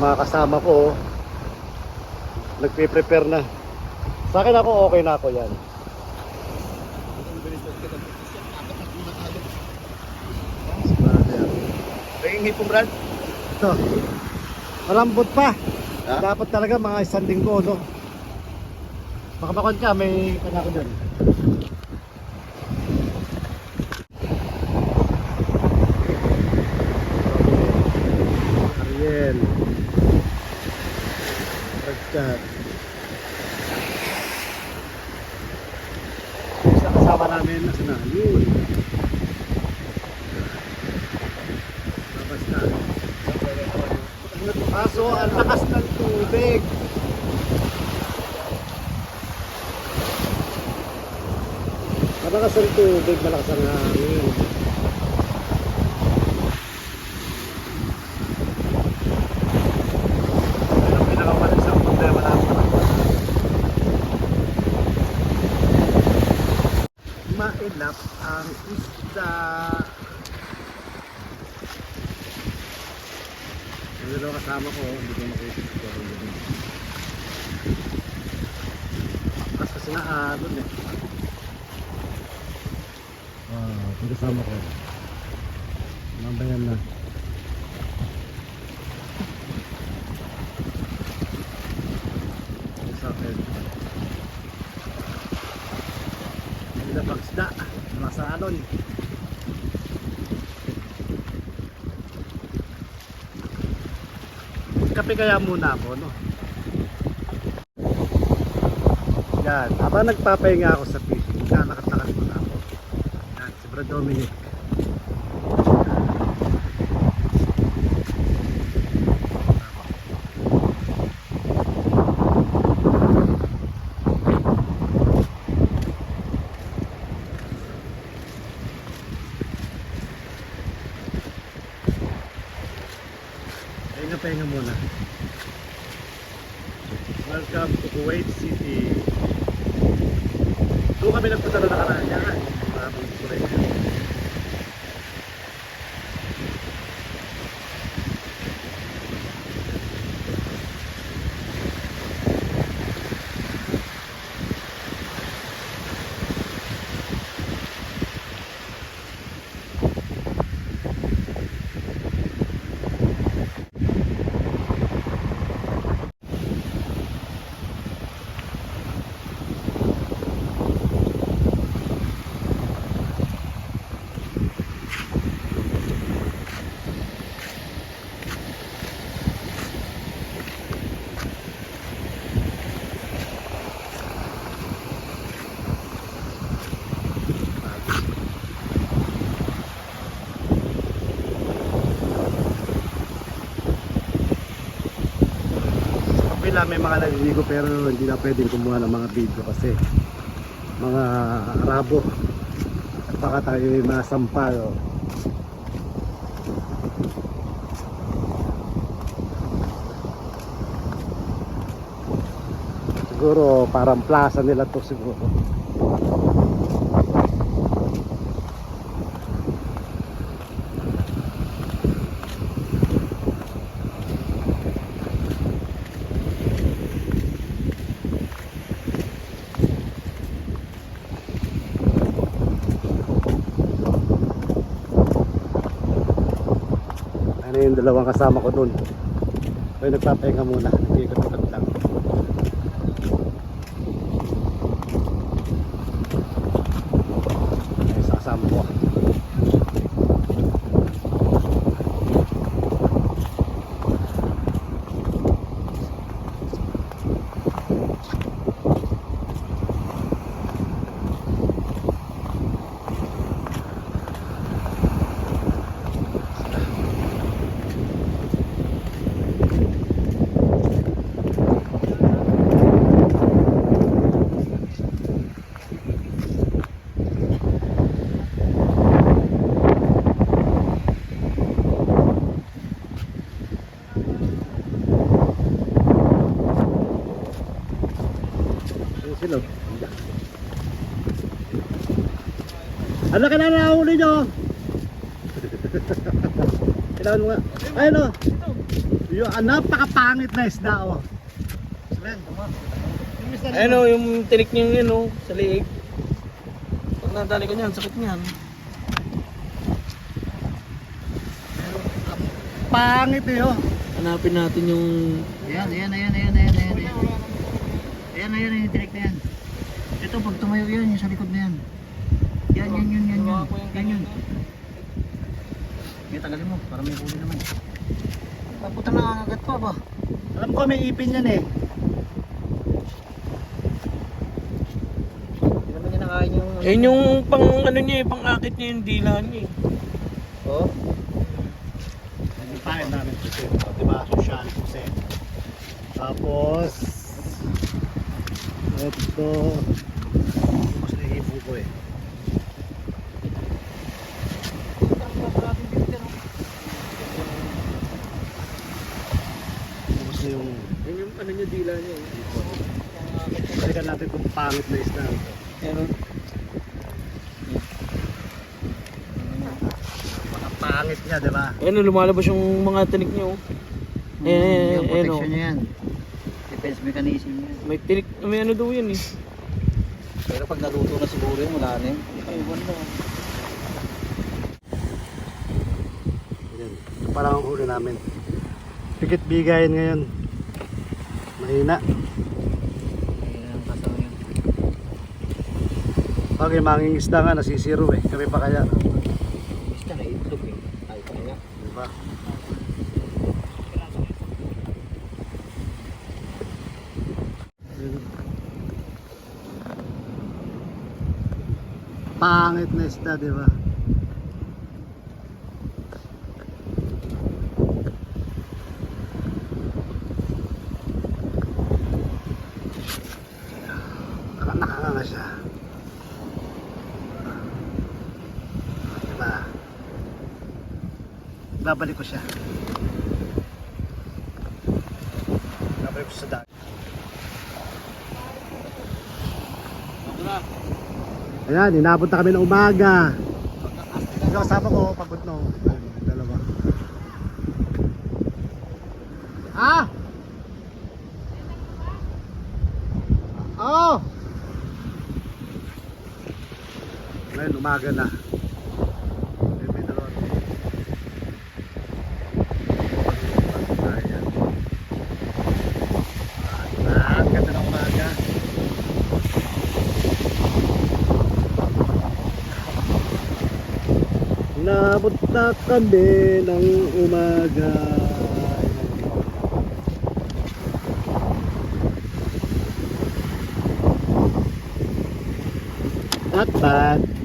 Yung mga kasama ko, nagpe-prepare na. Sa akin ako, okay na ako yan. Tingin hipong brad. Ito, malambot pa. Ha? Dapat talaga mga isang linggo, no? Baka bakon ka, may kanya ko dyan. Ragkat. Isa kasama namin, nasa na? Yun. Labas na. Kaso, ang lakas ng tubig. Malakas ang tubig, malakas ang hangin. Yan ang pinakamalas ang problema namin. Mailap ang isda. Dalawa kasama ko, hindi ko makita ko. Tapos kasi na alon eh. Wow, yung kasama ko. Mambayan na. Yung sa akin. Na pagsda. Nasa alon. Kape kaya muna ako, no? Yan, habang nagpapahinga ako sa fishing, lalakad-lakad muna ako. Yan, si Bro Dominic. Pahinga-pahinga muna. Welcome to Kuwait City. Doon kami nagpunta na nakaraan yan. Maraming kulay na yun. Sa kapila may mga naliligo pero hindi na pwedeng kumuha ng mga video kasi mga Arabo at baka tayo may masampal oh. siguro parang plaza nila to siguro ano yung dalawang kasama ko dun. Kaya nagpapahinga muna. Nag-ikot-ikot lang ay sa kasama ko Yung silog. Ano ka na nahuli nyo? Kailangan mo nga. Ayun o. Yung ah, napakapangit na isda oh. Isda na Ayun o, yung tinik niyo yun o, sa liig. Pag nadali ko niyan, sakit niyan. Pangit eh oh. Hanapin natin yung... Ayan, ayan, ayan, ayan, ayan, ayan. Ayan, ayan, ayan, direct na yan. Ito, pag tumayo yan, yung sa likod na yan. Yan, yan, yan, yan, yan. Yan, yun. Yan, tagalin mo, para may huli naman. Puta na, agad pa ba? Alam ko may ipin yan eh. Hindi naman niya nakain yung... Yung pang ano niya eh, pang akit niya yung dila niya eh. Oh, Yung pangit namin kasi, oh, di ba? Social kasi. Tapos, ito, mas nahihipo ko eh. Yung, Ayun yung ano niya, dila niya eh. balikan natin kung pangit na isda. ito. Ayun o. Mga pangit niya, di ba? Ayun o, lumalabas yung mga tinik niya o. Mm, Eh, yung eh, protection niya yan. Defense mechanism niya. May tinik, may ano daw yan eh. Pero pag naluto na siguro yun, wala na yun. Ayun na. Yan. Ito pa lang ang huli namin. Pikit bigayin ngayon. Mahina. Pag yung manging isda nga, nasisiro eh. Kami pa kaya. Basta na itlog eh. Ay, kaya. Di ba? Pangit na isda, di ba? Nakakanga nga siya. Diba? Babalik ko siya. Babalik ko sa dagat. Ayan, inabot na kami ng umaga. Ito kasama ko, pagod. Ayun, Dalawa. Ah! Oh! Ngayon, umaga na. May dalawa. Ayan. Ah, ang ganda ng umaga. Nabot na kami ng umaga. Not bad.